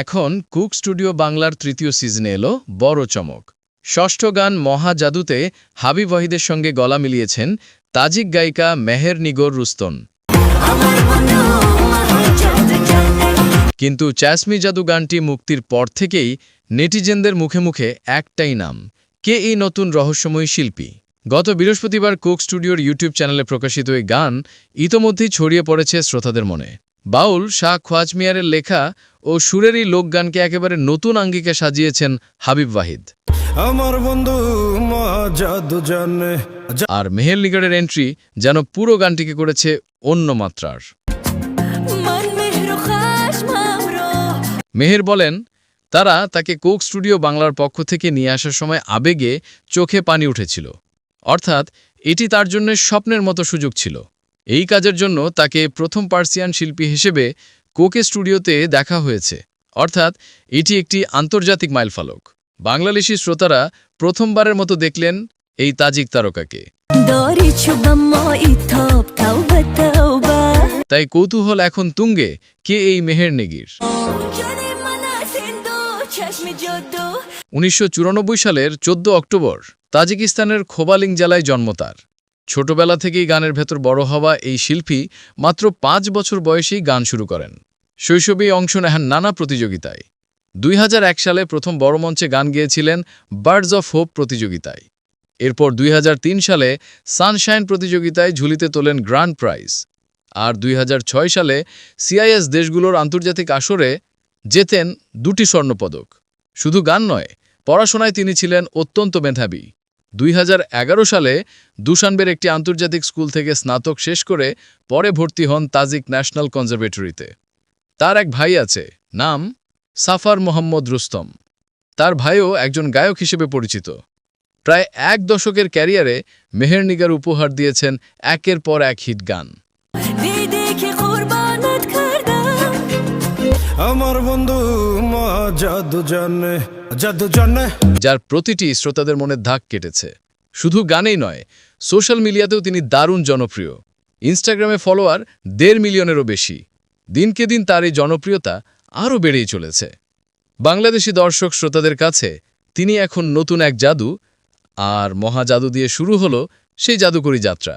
এখন cook studio বাংলার তৃতীয় সিজনে এলো বড় চমক। ষষ্ঠ গান মহা জাদুতে হাবিব ওয়াহিদের সঙ্গে গলা মিলিয়েছেন তাজিক গায়িকা মেহের নিগর রুস্তন কিন্তু চ্যাসমি জাদু গানটি মুক্তির পর থেকেই নেটিজেনদের মুখে মুখে একটাই নাম, কে এই নতুন রহস্যময়ী শিল্পী? গত বৃহস্পতিবার কুক স্টুডিওর ইউটিউব চ্যানেলে প্রকাশিত এই গান ইতোমধ্যেই ছড়িয়ে পড়েছে শ্রোতাদের মনে। বাউল শাহ খোয়াজমিয়ারের লেখা ও সুরেরই লোকগানকে একেবারে নতুন আঙ্গিকে সাজিয়েছেন হাবিব ওয়াহিদ। আমার বন্ধু আর মেহেল নিগড়ের এন্ট্রি যেন পুরো গানটিকে করেছে অন্য মাত্রার। মেহের বলেন তারা তাকে কোক স্টুডিও বাংলার পক্ষ থেকে নিয়ে আসার সময় আবেগে চোখে পানি উঠেছিল। অর্থাৎ এটি তার জন্য স্বপ্নের মতো সুযোগ ছিল। এই কাজের জন্য তাকে প্রথম পার্সিয়ান শিল্পী হিসেবে কোকে স্টুডিওতে দেখা হয়েছে। অর্থাৎ এটি একটি আন্তর্জাতিক মাইলফলক। বাংলাদেশি শ্রোতারা প্রথমবারের মতো দেখলেন এই তাজিক তারকাকে। তাই কৌতূহল এখন তুঙ্গে কে এই মেহের নেগির উনিশশো চুরানব্বই সালের চোদ্দ অক্টোবর তাজিকিস্তানের খোবালিং জেলায় জন্ম তার। ছোটবেলা থেকেই গানের ভেতর বড় হওয়া এই শিল্পী মাত্র পাঁচ বছর বয়সেই গান শুরু করেন। শৈশবেই অংশ নেন নানা প্রতিযোগিতায়। দুই হাজার এক সালে প্রথম বড় মঞ্চে গান গেয়েছিলেন বার্ডস অফ হোপ প্রতিযোগিতায়। এরপর দুই হাজার তিন সালে সানশাইন প্রতিযোগিতায় ঝুলিতে তোলেন গ্র্যান্ড প্রাইজ। আর দুই হাজার ছয় সালে সিআইএস দেশগুলোর আন্তর্জাতিক আসরে জেতেন দুটি স্বর্ণপদক। শুধু গান নয়, পড়াশোনায় তিনি ছিলেন অত্যন্ত মেধাবী। দুই হাজার এগারো সালে দুশানবের একটি আন্তর্জাতিক স্কুল থেকে স্নাতক শেষ করে পরে ভর্তি হন তাজিক ন্যাশনাল কনজারভেটরিতে। তার এক ভাই আছে নাম সাফার মোহাম্মদ রুস্তম। তার ভাইও একজন গায়ক হিসেবে পরিচিত। প্রায় এক দশকের ক্যারিয়ারে মেহেরনিগার উপহার দিয়েছেন একের পর এক হিট গান। আমার বন্ধু মজা যার প্রতিটি শ্রোতাদের মনে ধাক কেটেছে। শুধু গানেই নয় সোশ্যাল মিডিয়াতেও তিনি দারুণ জনপ্রিয়। ইনস্টাগ্রামে ফলোয়ার দেড় মিলিয়নেরও বেশি। দিনকে দিন তার এই জনপ্রিয়তা আরও বেড়েই চলেছে। বাংলাদেশি দর্শক শ্রোতাদের কাছে তিনি এখন নতুন এক জাদু আর মহা জাদু দিয়ে শুরু হলো সেই জাদুকরী যাত্রা।